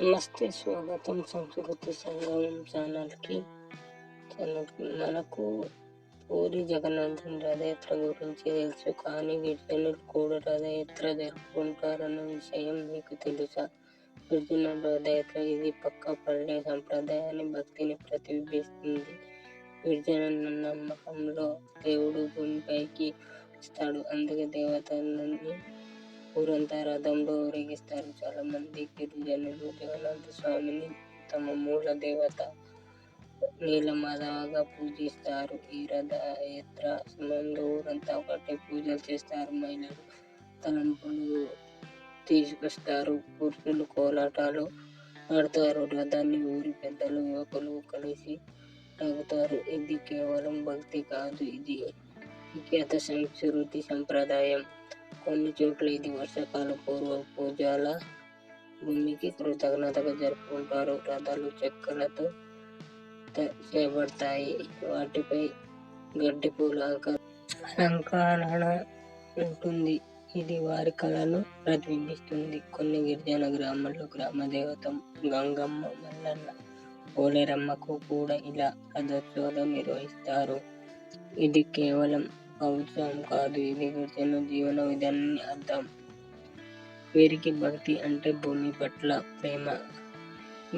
నమస్తే స్వాగతం సంస్కృతి సంగమం ఛానల్కి. మనకు పూరి జగన్నాథన్ రథయాత్ర గురించి తెలుసు కానీ గిరిజనులు కూడా రథయాత్ర జరుపుకుంటారన్న విషయం మీకు తెలుసా? గిరిజనుల రథయాత్ర ఇది పక్క పల్లె సంప్రదాయాన్ని భక్తిని ప్రతిబింబిస్తుంది. గిరిజనుల నమ్మకంలో దేవుడు భూమిపైకి వస్తాడు. అందుకే దేవతలని ఊరంతా రథంలో ఊరేగిస్తారు. చాలా మంది గిరిజనులు జగన్నాథ స్వామిని తమ మూల దేవత నీలమాధవగా పూజిస్తారు. ఈ రథయాత్ర సమయంలో ఊరంతా ఒకటి పూజలు చేస్తారు. మహిళలు తలంపులు తీసుకొస్తారు. పురుషులు కోలాటాలు ఆడతారు. రథాన్ని ఊరి పెద్దలు యువకులు కలిసి తాగుతారు ఇది కేవలం భక్తి కాదు. ఇది విఖ్యాత సంస్కృతి సంప్రదాయం. కొన్ని చోట్ల ఇది వర్షాకాల పూర్వ పూజల భూమికి కృతజ్ఞతగా జరుపుకుంటారు. రథాలు చెక్కలతో చేయబడతాయి. వాటిపై గడ్డి పూల అలంకరణ ఉంటుంది. ఇది వారి కళను ప్రతిబింబిస్తుంది. కొన్ని గిరిజన గ్రామాల్లో గ్రామదేవత గంగమ్మ మల్లన్న పోలేరమ్మకు కూడా ఇలా రథోత్సవాలు నిర్వహిస్తారు. ఇది కేవలం అవసరం కాదు. ఇది గిరిజన జీవన విధానాన్ని అర్థం. వీరికి భక్తి అంటే భూమి పట్ల ప్రేమ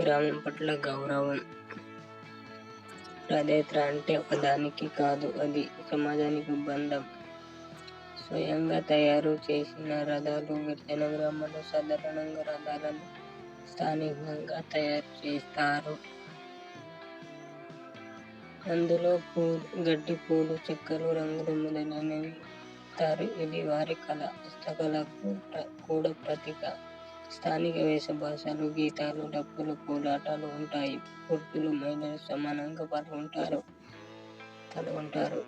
గ్రామం పట్ల గౌరవం. రథయాత్ర అంటే ఒకదానికి కాదు అది సమాజానికి బంధం. స్వయంగా తయారు చేసిన రథాలు గిరిజన గ్రామాలు సాధారణంగా రథాలను స్థానికంగా తయారు చేస్తారు. అందులో పూలు గడ్డి పూలు చెక్కలు రంగులు మొదలైనవి తారు ఇది వారి కళ హస్తకళకు కూడా ప్రతీక. స్థానిక వేషభాషలు గీతాలు డప్పులు కోలాటాలు ఉంటాయి. పురుషులు మహిళలు సమానంగా పాల్గొంటారు పాల్గొంటారు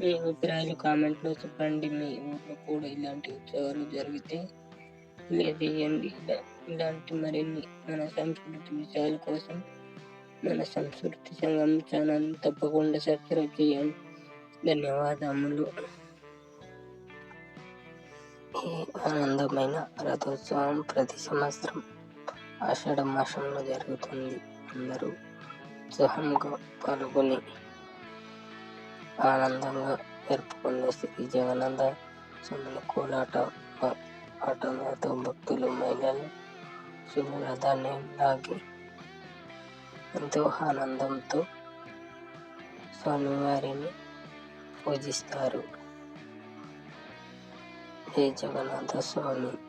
మీ అభిప్రాయాలు కామెంట్లో చెప్పండి. మీ ఊళ్ళో కూడా ఇలాంటి ఉత్సవాలు జరిగితే తెలియజేయండి ఇలాంటి మరిన్ని మన సంస్కృతి విషయాల కోసం మన సంస్కృతి సంఘం ఛానల్ తప్పకుండా సబ్స్క్రైబ్ చేయండి ధన్యవాదములు. ఈ ఆనందమైన రథోత్సవం ప్రతి సంవత్సరం ఆషాఢ మాసంలో జరుగుతుంది. అందరూ ఉత్సాహంగా పాల్గొని ఆనందంగా జరుపుకునే శ్రీ జగనంద స్వామి కోలాట ఆటలతో భక్తులు మహిళలు శుభరథాన్ని లాగి ఎంతో ఆనందంతో స్వామివారిని పూజిస్తారు. జై జగన్నాథ స్వామి.